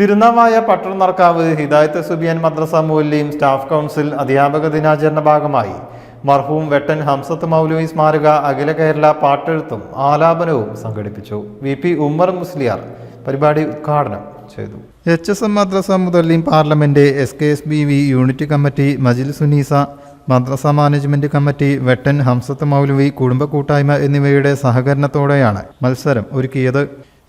തിരുനാവായ പട്ടണനർക്കാവ് ഹിദായത്ത് സുബിയൻ മദ്രസ മൂല്യം staff council അധ്യാപക ദിനാചരണ ഭാഗമായി. മർഹൂം വെട്ടൻ ഹംസത്ത് മൗലവി സ്മാരക അഖില കേരള പാട്ടെഴുത്തും ആലാപനവും സംഘടിപ്പിച്ചു. വി പി ഉമ്മർ മുസ്ലിയാർ പരിപാടി ഉദ്ഘാടനം ചെയ്തു. എച്ച് എസ് എം മദ്രസ മുതലിം parliament S K S B V unit committee മജിൽ സുനീസ മദ്രസ മാനേജ്മെന്റ് കമ്മിറ്റി വെട്ടൻ ഹംസത്ത് മൗലവി കുടുംബ കൂട്ടായ്മ എന്നിവയുടെ സഹകരണത്തോടെയാണ് മത്സരം ഒരുക്കിയത്.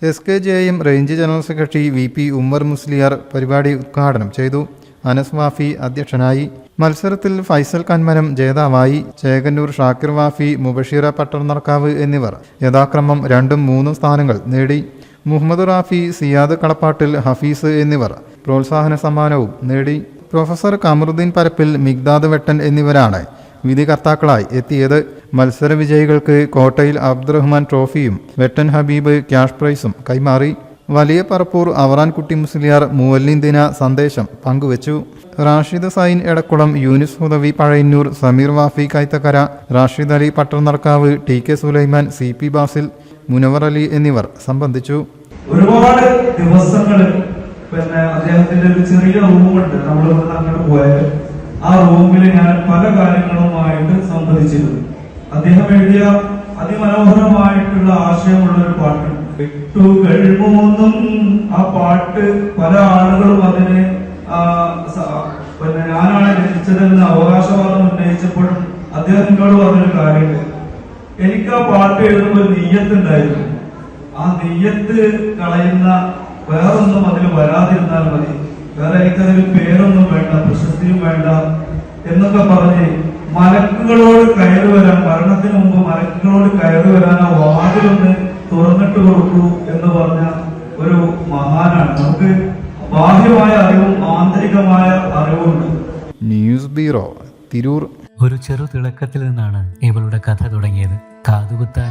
S K J M range general secretary V P Ummer Musliyar പരിപാടി ഉദ്ഘാടനം ചെയ്തു. അനസ് വാഫി അധ്യക്ഷനായി. മത്സരത്തിൽ ഫൈസൽ കന്മനം ജേതാവായി. ചേകന്നൂർ ഷാക്കിർ വാഫി മുബഷീറ പട്ടർനർക്കാവ് എന്നിവർ യഥാക്രമം രണ്ടും മൂന്നും സ്ഥാനങ്ങൾ നേടി. മുഹമ്മദ് റാഫി സിയാദ് കളപ്പാട്ടിൽ ഹഫീസ് എന്നിവർ പ്രോത്സാഹന സമ്മാനവും നേടി. പ്രൊഫസർ കമറുദ്ദീൻ പരപ്പിൽ മിഗ്ദാദ് വെട്ടൻ എന്നിവരാണ് വിധികർത്താക്കളായി എത്തിയത് മത്സര വിജയികൾക്ക് കോട്ടയിൽ അബ്ദുറഹ്മാൻ ട്രോഫിയും വെട്ടൻ ഹബീബ് ക്യാഷ് പ്രൈസും കൈമാറി. വലിയ പറപ്പൂർ അവറാൻകുട്ടി മുസ്ലിയാർ മൂവല്ലിൻ ദിന സന്ദേശം പങ്കുവച്ചു. Rashid Zain Edakkulam Yunis Hudawi Pazhayannur Sameer Wafi Kaithakkara Rashid Ali Pattarnarkavu T K Sulaiman C P Basil Munavar Ali എന്നിവർ സംബന്ധിച്ചു. ഒരുപാട് ദിവസങ്ങൾ പിന്നെ അദ്ദേഹത്തിന്റെ ഒരു ചെറിയ റൂമുണ്ട്. നമ്മൾ അങ്ങോട്ട് പോയാൽ ആ റൂമിൽ ഞാൻ പല കാര്യങ്ങളുമായിട്ട് സംവദിച്ചിരുന്നു. അദ്ദേഹം എഴുതിയ അതിമനോഹരമായിട്ടുള്ള ആശയമുള്ള ഒരു പാട്ട്. എട്ടുകൾ മൂന്നും ആ പാട്ട് പല ആളുകളും അതിനെ പിന്നെ ഞാനാണ് രചിച്ചതെന്ന് അവകാശവാദം ഉന്നയിച്ചപ്പോഴും അദ്ദേഹം എന്നോട് പറഞ്ഞൊരു കാര്യമുണ്ട്. എനിക്ക് ആ പാട്ട് എഴുതുമ്പോൾ നെയ്യത്തുണ്ടായിരുന്നു ആ നെയ്യത്ത് കളയുന്ന വേറൊന്നും അതിൽ വരാതിരുന്നാൽ മതി. വേറെ എനിക്കതിൽ പേരൊന്നും വേണ്ട പ്രശസ്തിയും വേണ്ട എന്നൊക്കെ പറഞ്ഞ് മലക്കുകളോട് കയറി വരാൻ മരണത്തിന് മുമ്പ് മലക്കുകളോട് കയറി വരാൻ ആ വാതിലൊന്ന് തുറന്നിട്ട് കൊടുക്കൂ എന്ന് പറഞ്ഞ ഒരു മഹാനാണ്. നമുക്ക് ബാഹ്യമായ അറിവും ആന്തരികമായ അറിവുണ്ട്. News bureau Tirur. ഒരു ചെറു തിളക്കത്തിൽ നിന്നാണ് ഇവളുടെ കഥ തുടങ്ങിയത്. കാതുകുത്താൻ